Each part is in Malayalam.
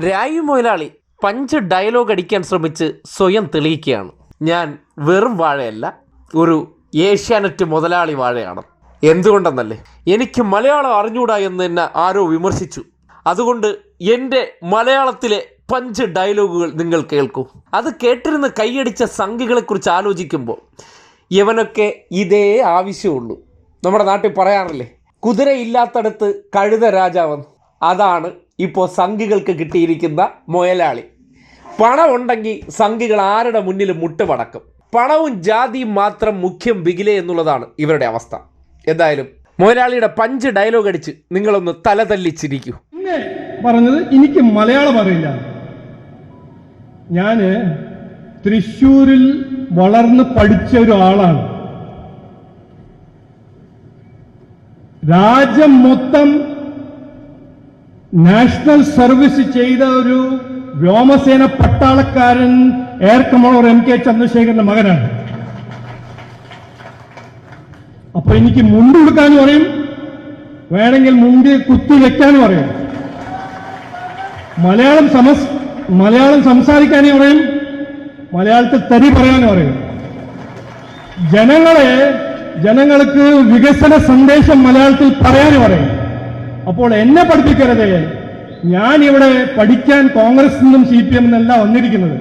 രായു മൊയലാളി പഞ്ച് ഡയലോഗ് അടിക്കാൻ ശ്രമിച്ച് സ്വയം തെളിയിക്കുകയാണ്. ഞാൻ വെറും വാഴയല്ല ഒരു ഏഷ്യാനെറ്റ് മുതലാളി വാഴയാണ്. എന്തുകൊണ്ടെന്നല്ലേ? എനിക്ക് മലയാളം അറിഞ്ഞൂടാ എന്ന് എന്നെ ആരോ വിമർശിച്ചു. അതുകൊണ്ട് എന്റെ മലയാളത്തിലെ പഞ്ച് ഡയലോഗുകൾ നിങ്ങൾ കേൾക്കൂ. അത് കേട്ടിരുന്ന് കൈയടിച്ച സംഖ്യകളെക്കുറിച്ച് ആലോചിക്കുമ്പോൾ ഇവനൊക്കെ ഇതേ ആവശ്യമുള്ളൂ. നമ്മുടെ നാട്ടിൽ പറയാറില്ലേ കുതിരയില്ലാത്തടത്ത് കഴുത രാജാവെന്ന്. അതാണ് ഇപ്പോൾ സംഘികൾക്ക് കിട്ടിയിരിക്കുന്ന മുയലാളി. പണമുണ്ടെങ്കിൽ സംഘികൾ ആരുടെ മുന്നിൽ മുട്ടുമടക്കും പണവും ജാതിയും മാത്രം മുഖ്യം ബിഗിലേ എന്നുള്ളതാണ് ഇവരുടെ അവസ്ഥ. എന്തായാലും മുതലാളിയുടെ പഞ്ച് ഡയലോഗ് അടിച്ച് നിങ്ങളൊന്ന് തല തല്ലിച്ചിരിക്കൂ പറഞ്ഞത് എനിക്ക് മലയാളം അറിയില്ല. ഞാൻ തൃശൂരിൽ വളർന്ന് പഠിച്ച ഒരാളാണ്. രാജ്യം മൊത്തം നാഷണൽ സർവീസ് ചെയ്ത ഒരു വ്യോമസേന പട്ടാളക്കാരൻ എയർ കമാൻഡർ എം കെ ചന്ദ്രശേഖരന്റെ മകനാണ്. അപ്പൊ എനിക്ക് മുണ്ട് കൊടുക്കാൻ പറയും. വേണമെങ്കിൽ മുണ്ടി കുത്തി വെക്കാനും പറയും. മലയാളം സമസ് മലയാളം സംസാരിക്കാനേ പറയും. മലയാളത്തിൽ തരി പറയാനും പറയും. ജനങ്ങളെ ജനങ്ങൾക്ക് വികസന സന്ദേശം മലയാളത്തിൽ പറയാനും പറയും. അപ്പോൾ എന്നെ പഠിപ്പിക്കരുത്. ഞാൻ ഇവിടെ പഠിക്കാൻ കോൺഗ്രസ് നിന്നും സി പി എം വന്നിരിക്കുന്നത്.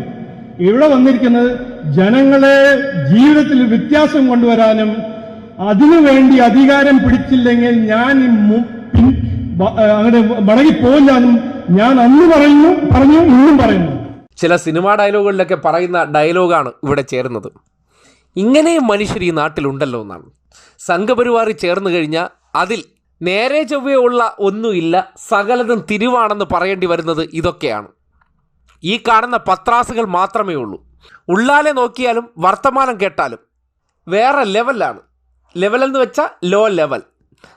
ഇവിടെ വന്നിരിക്കുന്നത് ജനങ്ങളെ ജീവിതത്തിൽ വ്യത്യാസം കൊണ്ടുവരാനും അതിനുവേണ്ടി അധികാരം പിടിച്ചില്ലെങ്കിൽ ഞാൻ അങ്ങനെ മടങ്ങിപ്പോയില്ല ഞാൻ അന്ന് പറയുന്നു പറഞ്ഞു ഇന്നും പറയുന്നു. ചില സിനിമാ ഡയലോഗുകളിലൊക്കെ പറയുന്ന ഡയലോഗാണ് ഇവിടെ ചേരുന്നത്. ഇങ്ങനെയും മനുഷ്യർ ഈ നാട്ടിലുണ്ടല്ലോ എന്നാണ്. സംഘപരിവാറി ചേർന്ന് കഴിഞ്ഞാൽ അതിൽ നേരെ ചൊവ്വയുള്ള ഒന്നുമില്ല സകലതും തിരുവാണെന്ന് പറയേണ്ടി വരുന്നത് ഇതൊക്കെയാണ്. ഈ കാണുന്ന പത്രാസുകൾ മാത്രമേ ഉള്ളൂ. ഉള്ളാലെ നോക്കിയാലും വർത്തമാനം കേട്ടാലും വേറെ ലെവലാണ്. ലെവൽ എന്ന് വെച്ചാൽ ലോ ലെവൽ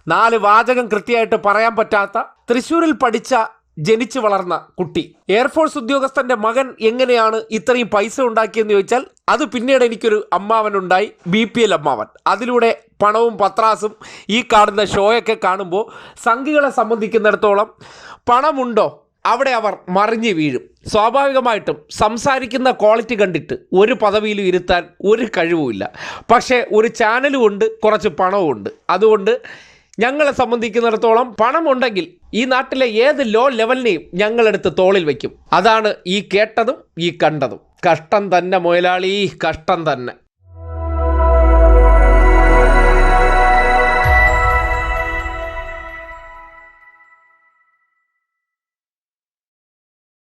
നാല് വാചകം കൃത്യമായിട്ട് പറയാൻ പറ്റാത്ത തൃശ്ശൂരിൽ പഠിച്ച ജനിച്ചു വളർന്ന കുട്ടി. എയർഫോഴ്സ് ഉദ്യോഗസ്ഥന്റെ മകൻ എങ്ങനെയാണ് ഇത്രയും പൈസ ഉണ്ടാക്കിയെന്ന് ചോദിച്ചാൽ അത് പിന്നീട് എനിക്കൊരു അമ്മാവനുണ്ടായി ബി പി എൽ അമ്മാവൻ. അതിലൂടെ പണവും പത്രാസും ഈ കാണുന്ന ഷോയൊക്കെ കാണുമ്പോൾ സംഘികളെ സംബന്ധിക്കുന്നിടത്തോളം പണമുണ്ടോ? അവിടെ അവർ മറിഞ്ഞു വീഴും. സ്വാഭാവികമായിട്ടും സംസാരിക്കുന്ന ക്വാളിറ്റി കണ്ടിട്ട് ഒരു പദവിയിലും ഇരുത്താൻ ഒരു കഴിവുമില്ല. പക്ഷേ ഒരു ചാനലും ഉണ്ട് കുറച്ച് പണവും ഉണ്ട് അതുകൊണ്ട് ഞങ്ങളെ സംബന്ധിക്കുന്നിടത്തോളം പണമുണ്ടെങ്കിൽ ഈ നാട്ടിലെ ഏത് ലോ ലെവലിനെയും ഞങ്ങളെടുത്ത് തോളിൽ വയ്ക്കും അതാണ് ഈ കേട്ടതും ഈ കണ്ടതും. കഷ്ടം തന്നെ മുതലാളി കഷ്ടം തന്നെ.